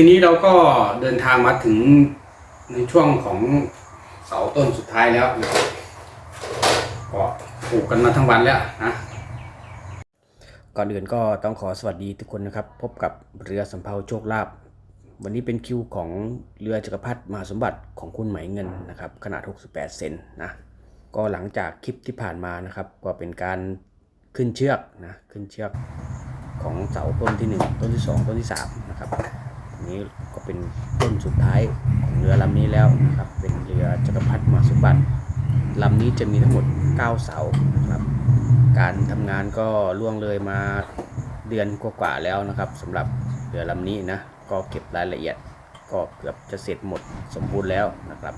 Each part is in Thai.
ทีนี้เราก็เดินทางมาถึงในช่วงของเสาต้นสุดท้ายแล้วนะครับก็ปลูกกันมาทั้งวันแล้วนะก่อนอื่นก็ต้องขอสวัสดีทุกคนนะครับ พบกับเรือสำเภาโชคลาภวันนี้เป็นคิวของเรือจักรพรรดิมหาสมบัติของคุณไหมเงินนะครับ ขนาด 68 เซนนะก็หลังจากคลิปที่ผ่านมานะครับ ก็เป็นการขึ้นเชือกนะขึ้นเชือกของเสาต้นที่ 1 ต้นที่ 2 ต้นที่3นะครับ นี้ก็เป็นต้นสุดท้ายของเรือลำนี้แล้วนะครับ เป็นเรือจักรพรรดิมาสมบัติลำนี้จะมีทั้งหมด 9 เสานะครับ การทำงานก็ล่วงเลยมาเดือนกว่าๆแล้วนะครับสำหรับเรือลำนี้นะก็เก็บรายละเอียดก็เกือบจะเสร็จหมดสมบูรณ์แล้วนะครับ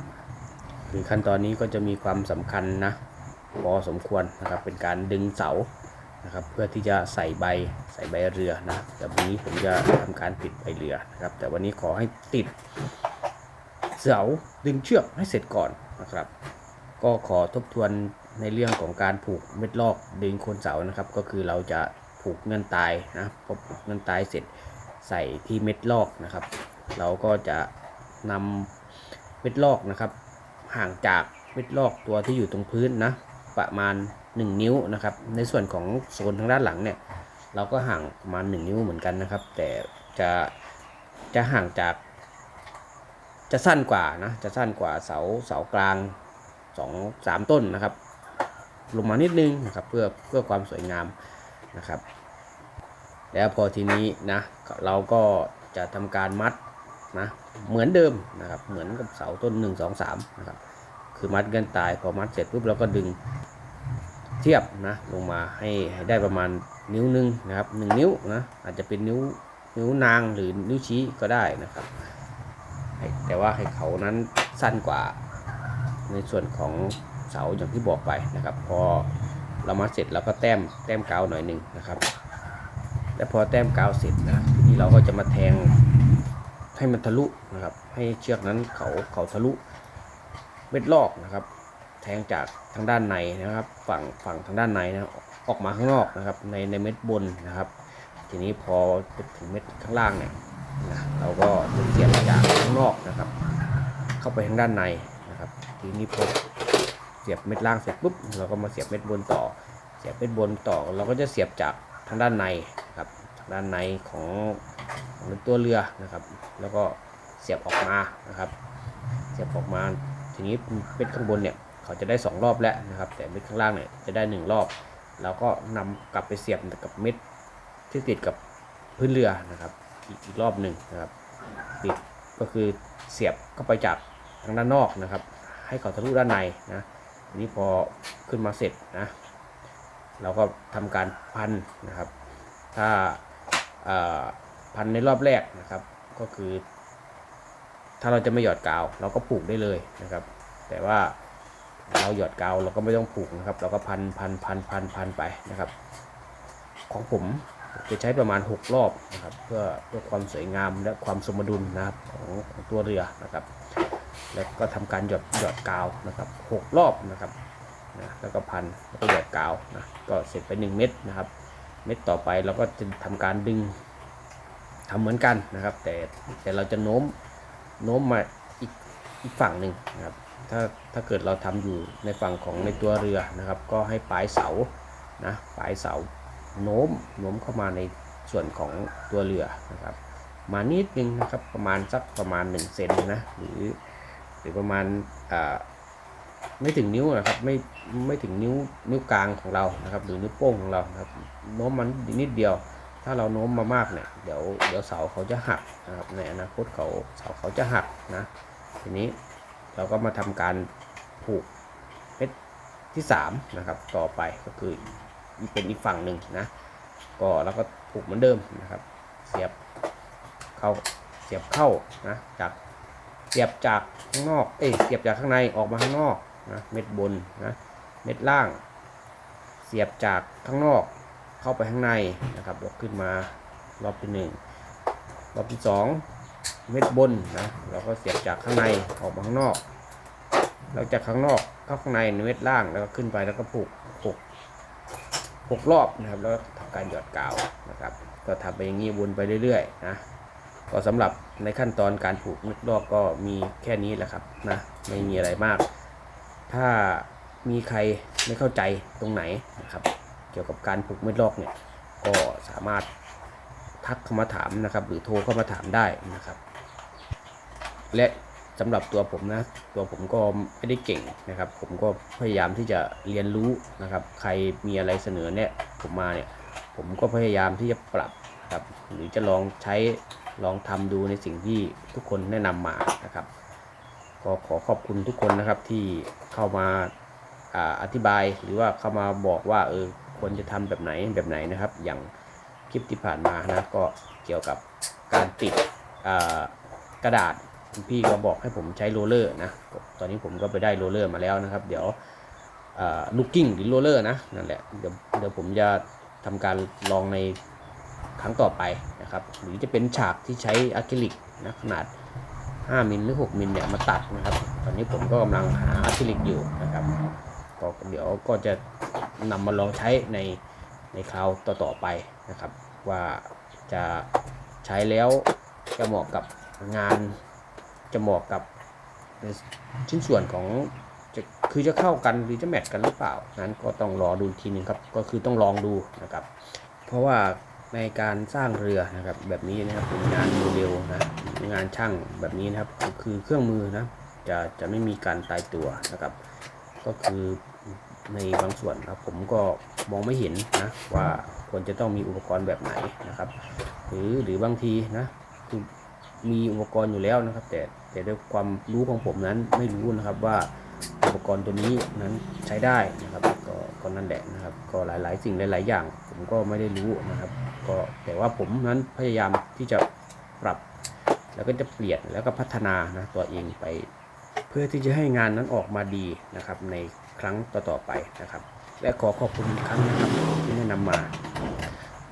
คือขั้นตอนนี้ก็จะมีความสำคัญนะพอสมควรนะครับเป็นการดึงเสา นะครับเพื่อที่จะใส่ใบใส่ใบเรือนะแต่วันนี้ผมจะทำการปิดใบเรือนะครับ แต่วันนี้ขอให้ติดเสาดึงเชือกให้เสร็จก่อนนะครับ ก็ขอทบทวนในเรื่องของการผูกเม็ดลอกดึงโคนเสานะครับ ก็คือเราจะผูกเงินตายนะพอผูกเงินตายเสร็จใส่ที่เม็ดลอกนะครับ เราก็จะนำเม็ดลอกนะครับ ห่างจากเม็ดลอกตัวที่อยู่ตรงพื้นนะ ประมาณ 1 นิ้วนะครับ ในส่วนของโซนทางด้านหลังเนี่ย เราก็ห่างประมาณ 1 นิ้วเหมือนกันนะครับ แต่จะจะห่างจาก จะสั้นกว่านะ จะสั้นกว่าเสาเสากลางสองสามต้นนะครับ ลงมานิดนึงนะครับเพื่อเพื่อความสวยงามนะครับ แล้วพอทีนี้นะเราก็จะทำการมัดนะเหมือนเดิมนะครับเหมือนกับเสาต้น 1 2 3นะครับคือมัดกันตายพอมัดเสร็จปุ๊บเราก็ดึง เทียบนะลงมาให้ให้ได้ประมาณนิ้วหนึงนะครับหนึ่งนิ้วนะอาจจะเป็นนิ้วนิ้วนางหรือนิ้วชี้ก็ได้นะครับ แต่ว่าให้เขานั้นสั้นกว่า ในส่วนของเสาอย่างที่บอกไปนะครับ พอเรามาเสร็จเราก็แต้มแต้มกาวหน่อยหนึ่งนะครับ และพอแต้มกาวเสร็จนะทีนี้เราก็จะมาแทงให้มันทะลุนะครับ ให้เชือกนั้นเขาเขาทะลุเม็ดลอกนะครับ แทงจากทางด้านในนะครับ ฝั่งฝั่งทางด้านในนะออกมาข้างนอกนะครับ ในในเม็ดบนนะครับ ทีนี้พอถึงเม็ดข้างล่างเนี่ยนะเราก็จะเสียบจากข้างนอกนะครับ เข้าไปทางด้านในนะครับ ทีนี้พอเสียบเม็ดล่างเสร็จปุ๊บเราก็มาเสียบเม็ดบนต่อ เสียบเม็ดบนต่อเราก็จะเสียบจากทางด้านในนะครับทางด้านในของของตัวเรือนะครับ แล้วก็เสียบออกมานะครับ เสียบออกมาทีนี้เม็ดข้างบนเนี่ย เขาจะได้สองรอบแล้วนะครับ แต่เม็ดข้างล่างเนี่ยจะได้หนึ่งรอบเราก็นำกลับไปเสียบกับเม็ดที่ติดกับพื้นเรือนะครับอีกอีกรอบหนึ่งนะครับติดก็คือเสียบเข้าไปจากทางด้านนอกนะครับ ให้เขาทะลุด้านในนะทีนี้พอขึ้นมาเสร็จนะเราก็ทำการพันนะครับ ถ้าพันในรอบแรกนะครับ ก็คือ ถ้าเราจะไม่หยอดกาว เราก็ผูกได้เลยนะครับ แต่ว่า เราหยอดกาวเราก็ไม่ต้องผูกนะครับ เราก็พันพันพันพันพันไปนะครับ ของผมจะใช้ประมาณ 6 รอบนะครับ เพื่อเพื่อความสวยงามและความสมดุลนะครับของของตัวเรือนะครับ แล้วก็ทำการหยอดหยอดกาวนะครับหกรอบนะครับนะแล้วก็พันแล้วก็หยอดกาวนะก็เสร็จไป 1 เม็ดนะครับ เม็ดต่อไปเราก็จะทำการดึงทำเหมือนกันนะครับ แต่แต่เราจะโน้มโน้มมาอีกอีกฝั่งหนึ่งนะครับ ถ้าถ้าเกิดเราทำอยู่ในฝั่งของในตัวเรือนะครับ ก็ให้ปลายเสานะปลายเสาโน้มโน้มเข้ามาในส่วนของตัวเรือนะครับ มานิดนึงนะครับประมาณสักประมาณ1เซนนะหรือหรือประมาณไม่ถึงนิ้วนะครับไม่ไม่ถึงนิ้วนิ้วกลางของเรานะครับ หรือนิ้วโป้งของเรานะครับโน้มมันนิดเดียว ถ้าเราโน้มมามากเนี่ยเดี๋ยวเดี๋ยวเสาเขาจะหักนะครับในอนาคตเขาเสาเขาจะหักนะทีนี้ เราก็มาทำการผูกเม็ดที่3นะครับต่อไปก็คือเป็นอีกฝั่งหนึ่งนะก็แล้วก็ผูกเหมือนเดิมนะครับ เสียบเข้าเสียบเข้านะจากเสียบจากข้างนอกเอ้ยเสียบจากข้างในออกมาข้างนอกนะเม็ดบนนะเม็ดล่าง เสียบจากข้างนอกเข้าไปข้างในนะครับยกขึ้นมารอบที่หนึ่งรอบที่สอง เม็ดบนนะเราก็เสียบจากข้างในออกมาข้างนอกแล้วจากข้างนอกเข้าข้างในเม็ดล่างแล้วก็ขึ้นไปแล้วก็ผูกหกหกรอบนะครับ แล้วก็ทำการหยอดกาวนะครับ ก็ทำไปอย่างนี้วนไปเรื่อยๆนะก็สำหรับในขั้นตอนการผูกเมิดลอกก็มีแค่นี้แหละครับนะไม่มีอะไรมาก ถ้ามีใครไม่เข้าใจตรงไหนนะครับ เกี่ยวกับการผูกเมิดลอกเนี่ยก็สามารถทักเข้ามาถามนะครับ หรือโทรเข้ามาถามได้นะครับ และสำหรับตัวผมนะ ตัวผมก็ไม่ได้เก่งนะครับ ผมก็พยายามที่จะเรียนรู้นะครับ ใครมีอะไรเสนอเนี่ยผมมาเนี่ย ผมก็พยายามที่จะปรับครับ หรือจะลองใช้ลองทำดูในสิ่งที่ทุกคนแนะนำมานะครับ ก็ขอขอบคุณทุกคนนะครับที่เข้ามาอาอธิบายหรือว่าเข้ามาบอกว่าเออควรจะทำแบบไหนแบบไหนนะครับ อย่างคลิปที่ผ่านมานะก็เกี่ยวกับการติดกระดาษ คุณพี่ก็บอกให้ผมใช้โรลเลอร์นะ ตอนนี้ผมก็ไปได้โรลเลอร์มาแล้วนะครับ เดี๋ยวลูกกิ้งหรือโรลเลอร์นะนั่นแหละเดี๋ยวเดี๋ยวผมจะทำการลองในครั้งต่อไปนะครับ หรือจะเป็นฉากที่ใช้อะคริลิกนะขนาด 5มิลหรือ 6มิลเนี่ยมาตัดนะครับ ตอนนี้ผมก็กำลังหาอะคริลิกอยู่นะครับก็เดี๋ยวก็จะนำมาลองใช้ในในคราวต่อๆไปนะครับ ว่าจะใช้แล้วจะเหมาะกับงาน จะเหมาะกับชิ้นส่วนของจะคือจะเข้ากันหรือจะแมทกันหรือเปล่า นั้นก็ต้องรอดูทีหนึงครับ ก็คือต้องลองดูนะครับ เพราะว่าในการสร้างเรือนะครับ แบบนี้นะครับเป็นงานโมเดลนะงานช่างแบบนี้นะครับ คือเครื่องมือนะจะจะไม่มีการตายตัวนะครับ ก็คือในบางส่วนนะผมก็มองไม่เห็นนะว่าควรจะต้องมีอุปกรณ์แบบไหนนะครับ หรือหรือบางทีนะ มีอุปกรณ์อยู่แล้วนะครับ แต่แต่ด้วยความรู้ของผมนั้นไม่รู้นะครับว่าอุปกรณ์ตัวนี้นั้นใช้ได้นะครับ ก็ก็นั่นแหละนะครับ ก็หลาย ๆ สิ่งหลาย ๆ อย่าง ผมก็ไม่ได้รู้นะครับ ก็แต่ว่าผมนั้นพยายามที่จะปรับ แล้วก็จะเปลี่ยนแล้วก็พัฒนานะตัวเองไป เพื่อที่จะให้งานนั้นออกมาดีนะครับ ในครั้งต่อ ๆ ไปนะครับ และขอขอบคุณครั้งนะครับที่แนะนำมา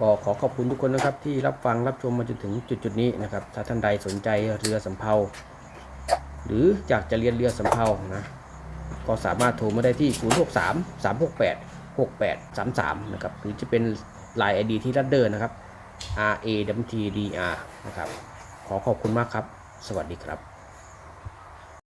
ก็ขอขอบคุณทุกคนนะครับที่รับฟังรับชมมาจนถึงจุดๆนี้นะครับ ถ้าท่านใดสนใจเรือสำเภา หรืออยากจะเรียนเรือสำเภานะก็สามารถโทรมาได้ที่ 063 368 6833 นะครับ หรือจะเป็น Line ID ที่รัดเดอร์นะครับ R A W T D R นะครับ ขอขอบคุณมากครับ สวัสดีครับ